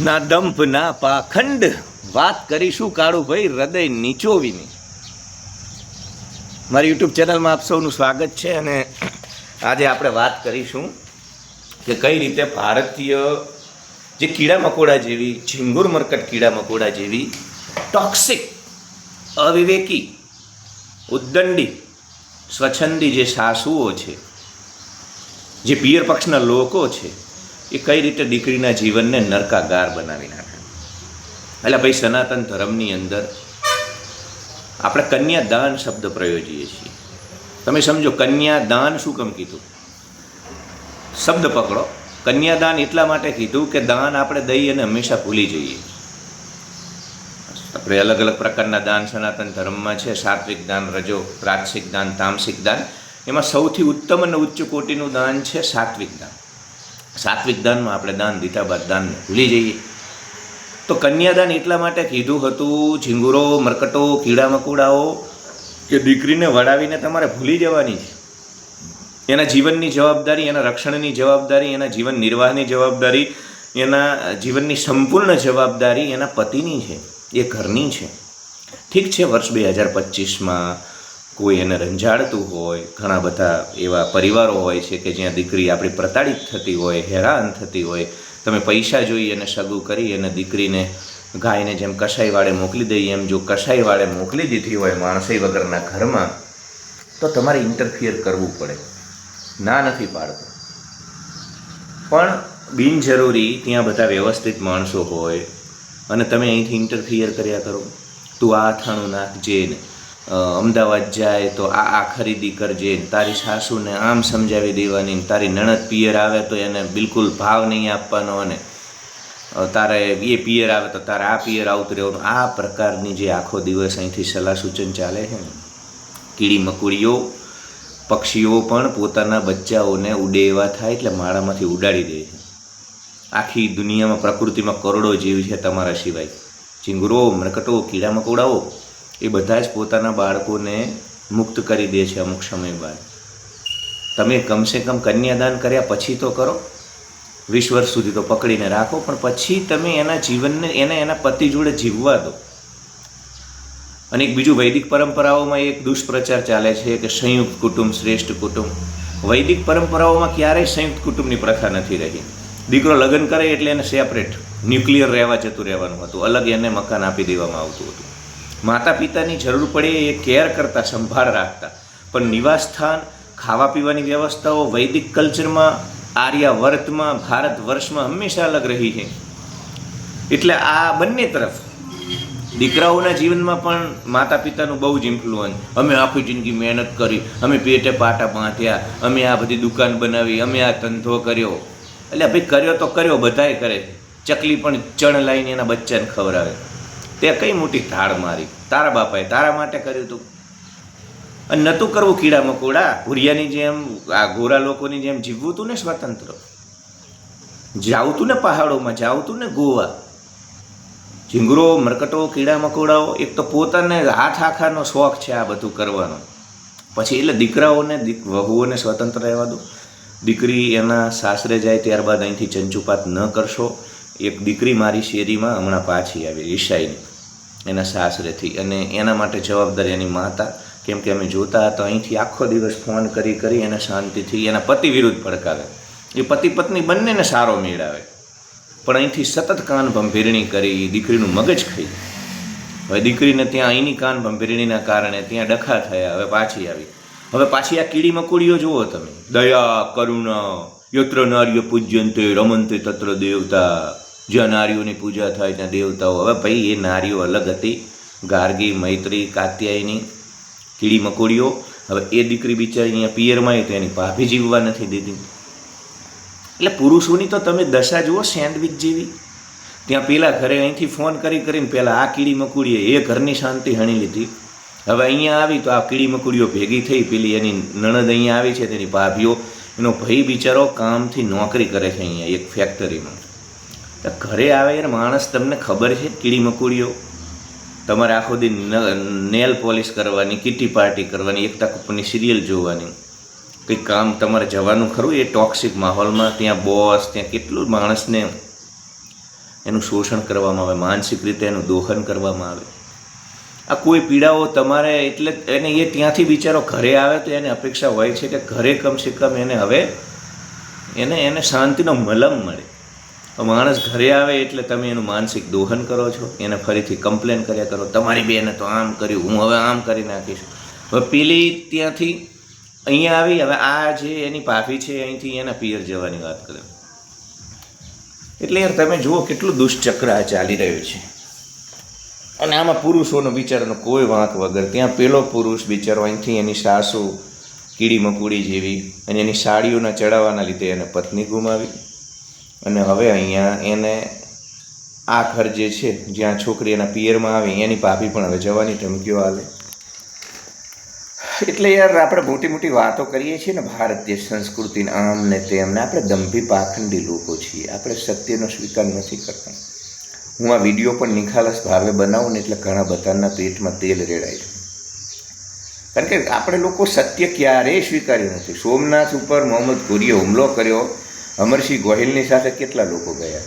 ના દંભ ના પાખંડ. વાત કરીશું કાળુભાઈ હૃદય નીચોવીની. મારી યુટ્યુબ ચેનલમાં આપ સૌનું સ્વાગત છે અને આજે આપણે વાત કરીશું કે કઈ રીતે ભારતીય જે કીડા મકોડા જેવી, ઝીંગુર મરકટ કીડા મકોડા જેવી ટોક્સિક અવિવેકી, ઉદ્દંડી, સ્વચ્છંદી જે સાસુઓ છે, જે પિયર પક્ષના લોકો છે એ કઈ રીતે દીકરીના જીવનને નરકાગાર બનાવી નાખે? એટલે ભાઈ, સનાતન ધર્મની અંદર આપણે કન્યાદાન શબ્દ પ્રયોજીએ છીએ. તમે સમજો, કન્યાદાન શું કેમ કીધું? શબ્દ પકડો. કન્યાદાન એટલા માટે કીધું કે દાન આપણે દઈ અને હંમેશા ભૂલી જઈએ. આપણે અલગ અલગ પ્રકારના દાન સનાતન ધર્મમાં છે. સાત્વિક દાન, રજો રાજસિક દાન, તામસિક દાન. એમાં સૌથી ઉત્તમ અને ઉચ્ચ કોટીનું દાન છે સાત્વિક દાન. સાત્વિક દાનમાં આપણે દાન દીધા બાદ દાનને ભૂલી જઈએ. તો કન્યાદાન એટલા માટે કીધું હતું, ઝીંગુરો, મરકટો, કીડા મકોડાઓ, કે દીકરીને વડાવીને તમારે ભૂલી જવાની છે. એના જીવનની જવાબદારી, એના રક્ષણની જવાબદારી, એના જીવન નિર્વાહની જવાબદારી, એના જીવનની સંપૂર્ણ જવાબદારી એના પતિની છે, એ ઘરની છે. ઠીક છે, વર્ષ બે હજાર પચીસમાં કોઈ એને રંજાડતું હોય, ઘણા બધા એવા પરિવારો હોય છે કે જ્યાં દીકરી આપણી પ્રતાડિત થતી હોય, હેરાન થતી હોય, તમે પૈસા જોઈ અને સગું કરી અને દીકરીને ગાયને જેમ કસાઈ વાળે મોકલી દઈએ, એમ જો કસાઈ વાળે મોકલી દીધી હોય માણસઈ વગરના ઘરમાં, તો તમારે ઇન્ટરફિયર કરવું પડે. ના નથી પાડતો. પણ બિનજરૂરી ત્યાં બધા વ્યવસ્થિત માણસો હોય અને તમે અહીંથી ઇન્ટરફિયર કર્યા કરો. તું આ અથાણું નાખજે ને. અમદાવાદ જાય તો આ આ ખરીદી કરજે, તારી સાસુને આમ સમજાવી દેવાની તારી નણદ પિયર આવે તો એને બિલકુલ ભાવ નહીં આપવાનો અને તારે એ પિયર આવે તો તારે આ પિયર આવતું રહેવાનું. આ પ્રકારની જે આખો દિવસ અહીંથી સલાહ સૂચન ચાલે છે ને, કીડી મકુડીઓ, પક્ષીઓ પણ પોતાના બચ્ચાઓને ઉડે એવા થાય એટલે માળામાંથી ઉડાડી દે છે. આખી દુનિયામાં પ્રકૃતિમાં કરોડો જીવ છે તમારા સિવાય. ચીંગરો, મરકટો, કીડા મકોડાઓ એ બધા જ પોતાના બાળકોને મુક્ત કરી દે છે અમુક સમય બાદ. તમે કમસે કમ કન્યાદાન કર્યા પછી તો કરો. વીસ વર્ષ સુધી તો પકડીને રાખો, પણ પછી તમે એના જીવનને, એને એના પતિ જોડે જીવવા દો. અને એક બીજું વૈદિક પરંપરાઓમાં એક દુષ્પ્રચાર ચાલે છે કે સંયુક્ત કુટુંબ, શ્રેષ્ઠ કુટુંબ. વૈદિક પરંપરાઓમાં ક્યારેય સંયુક્ત કુટુંબની પ્રથા નથી રહી. દીકરો લગ્ન કરે એટલે એને સેપરેટ ન્યુક્લિયર રહેવા જતું રહેવાનું હતું. અલગ એને મકાન આપી દેવામાં આવતું હતું. માતા પિતાની જરૂર પડે એ કેર કરતા, સંભાળ રાખતા. પણ નિવાસસ્થાન ખાવા પીવાની વ્યવસ્થાઓ વૈદિક કલ્ચરમાં, આર્યાવર્તમાં, ભારત વર્ષમાં હંમેશા અલગ રહી છે. એટલે આ બંને તરફ. દીકરાઓના જીવનમાં પણ માતા પિતાનું બહુ જ ઇન્ફ્લુઅન્સ અમે આખી જિંદગી મહેનત કરી, અમે પેટે પાટા બાંધ્યા, અમે આ બધી દુકાન બનાવી, અમે આ ધંધો કર્યો. એટલે ભાઈ કર્યો તો કર્યો, બધાએ કરે. ચકલી પણ ચણ લાવીને એના બચ્ચાને ખવડાવે. તે કઈ મોટી ધાડ મારી? તારા બાપાએ તારા માટે કર્યું હતું અને નહોતું કરવું કીડા મકોડા, ભૂરિયાની જેમ, આ ગોરા લોકોની જેમ જીવવું હતું ને સ્વતંત્ર. જાવતું ને પહાડોમાં, જાવતું ને ગોવા. ઝીંગરો, મરકટો, કીડા મકોડાઓ, એક તો પોતાને હાથ આખાનો શોખ છે આ બધું કરવાનો. પછી એટલે દીકરાઓને, દીક, વહુઓને સ્વતંત્ર રહેવા દો. દીકરી એના સાસરે જાય ત્યારબાદ અહીંથી ચંચુપાત ન કરશો. એક દીકરી મારી શેરીમાં હમણાં પાછી આવી ઈશાઈની એના સાસરેથી. અને એના માટે જવાબદારી એની માતા કેમ કે અમે જોતા હતા, અહીંથી આખો દિવસ ફોન કરી કરી એને શાંતિથી એના પતિ વિરુદ્ધ ભડકાવે. એ પતિ પત્ની બંનેને સારો મેળાવે. પણ અહીંથી સતત કાન ભંભીરણી કરી, દીકરીનું મગજ ખાઈ હવે દીકરીને ત્યાં અહીંની કાન ભંભીરણીના કારણે ત્યાં ડખા થયા, હવે પાછી આવી. હવે પાછી આ કીડી મકોડીઓ જુઓ તમે. દયા, કરુણા યત્ર નાર્ય પૂજ્યંતે રમંતે તત્ર દેવતા. જ્યાં નારીઓની પૂજા થાય ત્યાં દેવતાઓ. હવે ભાઈ, એ નારીઓ અલગ હતી. ગાર્ગી, મૈત્રી, કાત્યાયની કીડી મકોડીઓ. હવે એ દીકરી બિચારી અહીંયા પિયરમાં તો એની ભાભી જીવવા નથી દીધી. એટલે પુરુષોની તો તમે દશા જુઓ, સેન્ડવિચ જેવી. ત્યાં પેલા ઘરે અહીંથી ફોન કરી કરીને પહેલાં આ કીડી મકુડીએ એ ઘરની શાંતિ હણી લીધી. હવે અહીંયા આવી તો આ કીડી મકુડીઓ ભેગી થઈ, પેલી એની નણદ અહીંયા આવી છે, તેની ભાભીઓ. એનો ભાઈ બિચારો કામથી નોકરી કરે છે અહીંયા, એક ફેક્ટરીમાં ઘરે આવે યાર માણસ તમને ખબર છે કીડી મકુડીઓ? તમારે આખો દિન નેલ પોલિશ કરવાની, કિટી પાર્ટી કરવાની, એકતા કપૂરની સિરિયલ જોવાની. કંઈ કામ તમારે જવાનું ખરું? એ ટોક્સિક માહોલમાં ત્યાં બોસ, ત્યાં કેટલું માણસને એનું શોષણ કરવામાં આવે, માનસિક રીતે એનું દોહન કરવામાં આવે. આ કોઈ પીડાઓ તમારે એટલે એને એ ત્યાંથી બિચારો ઘરે આવે તો એને અપેક્ષા હોય છે કે ઘરે કમસે કમ એને હવે એને એને શાંતિનો મલમ મળે. માણસ ઘરે આવે એટલે તમે એનું માનસિક દોહન કરો છો, એને ફરીથી કમ્પ્લેન કર્યા કરો, તમારી બેને તો આમ કર્યું, હું હવે આમ કરી નાખીશ. હવે પેલી ત્યાંથી અહીંયા આવી, હવે આ જે એની પાફી છે, અહીંથી એના પિયર જવાની વાત કરે. એટલે યાર તમે જુઓ કેટલું દુષ્ચક્ર આ ચાલી રહ્યું છે. અને આમાં પુરુષોનો બિચારાનો કોઈ વાંક વગર, ત્યાં પેલો પુરુષ બિચારો અહીંથી એની સાસુ કીડી મકુડી જેવી અને એની સાડીઓના ચડાવવાના લીધે એને પત્ની ગુમાવી. અને હવે અહીંયા એને આ ઘર જે છે, જ્યાં છોકરી એના પિયરમાં આવી, એની ભાભી પણ હવે જવાની ધમકીઓ હાલે એટલે યાર આપણે મોટી મોટી વાતો કરીએ છીએ ને, ભારતીય સંસ્કૃતિને આમ ને તેમને આપણે દંભી પાખંડી લોકો છીએ. આપણે સત્યનો સ્વીકાર નથી કરતા. હું આ વીડિયો પણ નિખાલસ ભાવે બનાવું ને, એટલે ઘણા બધાના પેટમાં તેલ રેડાય છે. કારણ કે આપણે લોકો સત્ય ક્યારેય સ્વીકાર્યું નથી. સોમનાથ ઉપર મોહમ્મદ ઘોરીએ હુમલો કર્યો. અમરસિંહ ગોહિલની સાથે કેટલા લોકો ગયા?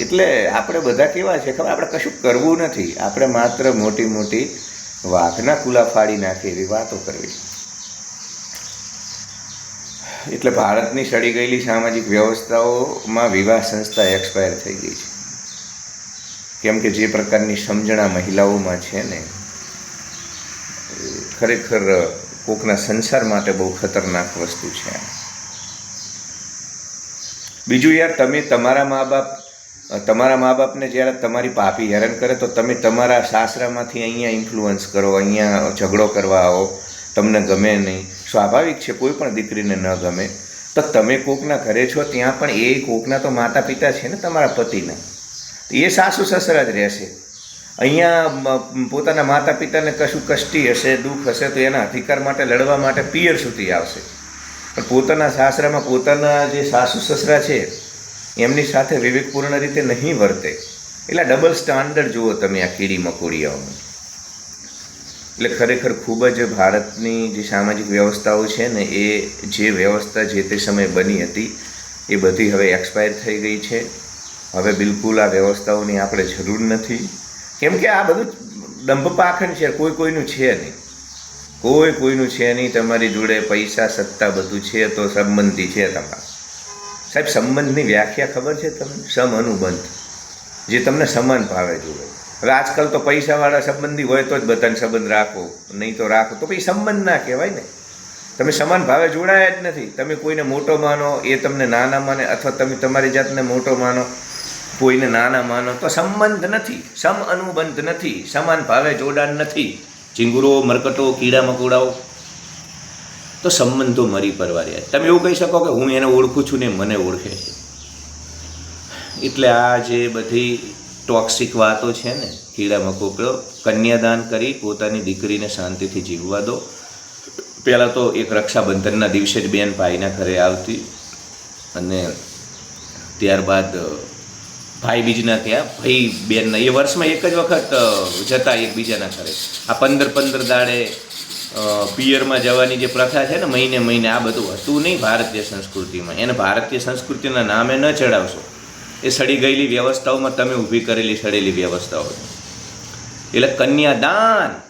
એટલે આપણે બધા કેવા છે? ખબર, આપણે કશું કરવું નથી. આપણે માત્ર મોટી મોટી વાઘના કુલા ફાડી નાખે એવી વાતો કરવી. એટલે ભારતની સડી ગયેલી સામાજિક વ્યવસ્થાઓમાં વિવાહ સંસ્થા એક્સપાયર થઈ ગઈ છે. કેમ કે જે પ્રકારની સમજણા મહિલાઓમાં છે ને ખરેખર કોકના સંસાર માટે બહુ ખતરનાક વસ્તુ છે. આ. બીજું યાર, તમે તમારા મા બાપ તમારા મા બાપને જ્યારે તમારી પાપી હેરાન કરે, તો તમે તમારા સાસરામાંથી અહીંયા ઇન્ફ્લુઅન્સ કરો, અહીંયા ઝઘડો કરવા આવો. તમને ગમે નહીં. સ્વાભાવિક છે, કોઈ પણ દીકરીને ન ગમે. તો તમે કોકના ઘરે છો, ત્યાં પણ એ કોકના તો માતા પિતા છે ને તમારા પતિના. એ સાસુ સસરા જ રહેશે. અહીંયા પોતાના માતા પિતાને કશું કષ્ટી હશે, દુઃખ હશે, તો એના અધિકાર માટે, લડવા માટે પિયર સુધી આવશે. પણ પોતાના સાસરામાં પોતાના જે સાસુ સસરા છે, એમની સાથે વિવેકપૂર્ણ રીતે નહીં વર્તે. એટલે ડબલ સ્ટાન્ડર્ડ જુઓ તમે આ કીડી મકોડીઓનું એટલે ખરેખર ખૂબ જ ભારતની જે સામાજિક વ્યવસ્થાઓ છે ને, એ જે વ્યવસ્થા જે તે સમયે બની હતી, એ બધી હવે એક્સપાયર થઈ ગઈ છે. હવે બિલકુલ આ વ્યવસ્થાઓની આપણે જરૂર નથી. કેમ કે આ બધું દંભ છે, કોઈ કોઈનું છે નહીં. કોઈ કોઈનું છે નહીં, તમારી જોડે પૈસા, સત્તા બધું છે, તો સંબંધી છે તમારા. સાહેબ, સંબંધની વ્યાખ્યા ખબર છે તમને? સમ અનુબંધ જે તમને સમાન ભાવે જોવે. હવે આજકાલ તો પૈસાવાળા સંબંધી હોય તો જ બધાને સંબંધ રાખો. નહીં તો રાખો. તો પછી સંબંધ ના કહેવાય ને. તમે સમાન ભાવે જોડાયા જ નથી. તમે કોઈને મોટો માનો, એ તમને નાના માને, અથવા તમે તમારી જાતને મોટો માનો, કોઈને નાના માનો, તો સંબંધ નથી. સમ અનુબંધ નથી. સમાન ભાવે જોડાણ નથી. ચીંગુરો, મરકટો, કીડા મકોડાઓ. તો સંબંધો મરી પરવાર્યા તમે એવું કહી શકો કે હું એને ઓળખું છું ને મને ઓળખે છે. એટલે આ જે બધી ટોક્સિક વાતો છે ને, કીડા મકોકડો કન્યાદાન કરી પોતાની દીકરીને શાંતિથી જીવવા દો. પહેલાં તો એક રક્ષાબંધનના દિવસે જ બેન ભાઈના ઘરે આવતી અને ત્યારબાદ ભાઈ બીજના થયા. ભાઈ બેનના એ વર્ષમાં એક જ વખત જતા એકબીજાના ઘરે. આ પંદર પંદર દાડે પિયરમાં જવાની જે પ્રથા છે ને, મહિને મહિને આ બધું હતું નહીં ભારતીય સંસ્કૃતિમાં. એને ભારતીય સંસ્કૃતિના નામે ન ચડાવશો. એ સડી ગયેલી વ્યવસ્થાઓમાં તમે ઊભી કરેલી સડેલી વ્યવસ્થાઓ. એટલે કન્યા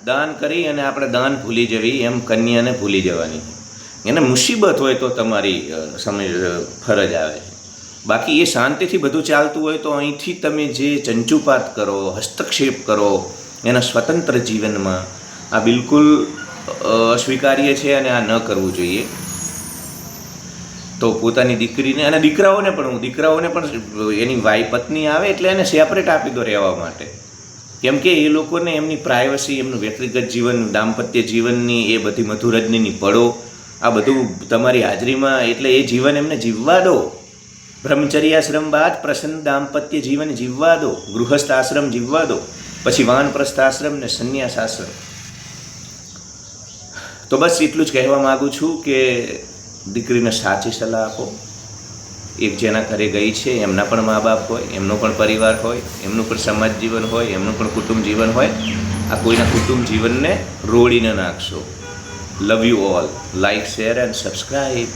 દાન કરી અને આપણે દાન ભૂલી જવી, એમ કન્યાને ભૂલી જવાની. એને મુસીબત હોય તો તમારી સમય ફરજ આવે. બાકી એ શાંતિથી બધું ચાલતું હોય તો અહીંથી તમે જે ચંચુપાત કરો, હસ્તક્ષેપ કરો, એના સ્વતંત્ર જીવનમાં આ બિલકુલ અસ્વીકાર્ય છે અને આ ન કરવું જોઈએ. તો પોતાની દીકરીને અને દીકરાઓને પણ હું, દીકરાઓને પણ એની વાઈ પત્ની આવે એટલે એને સેપરેટ આપી દો રહેવા માટે. કેમ કે એ લોકોને એમની પ્રાઇવસી એમનું વ્યક્તિગત જીવન, દાંપત્ય જીવનની, એ બધી મધુરજનીની પળો, આ બધું તમારી હાજરીમાં એટલે એ જીવન એમને જીવવા દો. બ્રહ્મચર્યાશ્રમ બાદ પ્રસન્ન દાંપત્ય જીવન જીવવા દો, ગૃહસ્થ આશ્રમ જીવવા દો, પછી વાનપ્રસ્થ આશ્રમ ને સંન્યાસ આશ્રમ. તો બસ એટલું જ કહેવા માગું છું કે દીકરીને સાચી સલાહ આપો. એક જેના ઘરે ગઈ છે, એમના પણ મા બાપ હોય, એમનો પણ પરિવાર હોય, એમનું પણ સમાજ જીવન હોય, એમનું પણ કુટુંબ જીવન હોય, આ કોઈના કુટુંબ જીવનને રોડીને નાખશો. Love you all like share and subscribe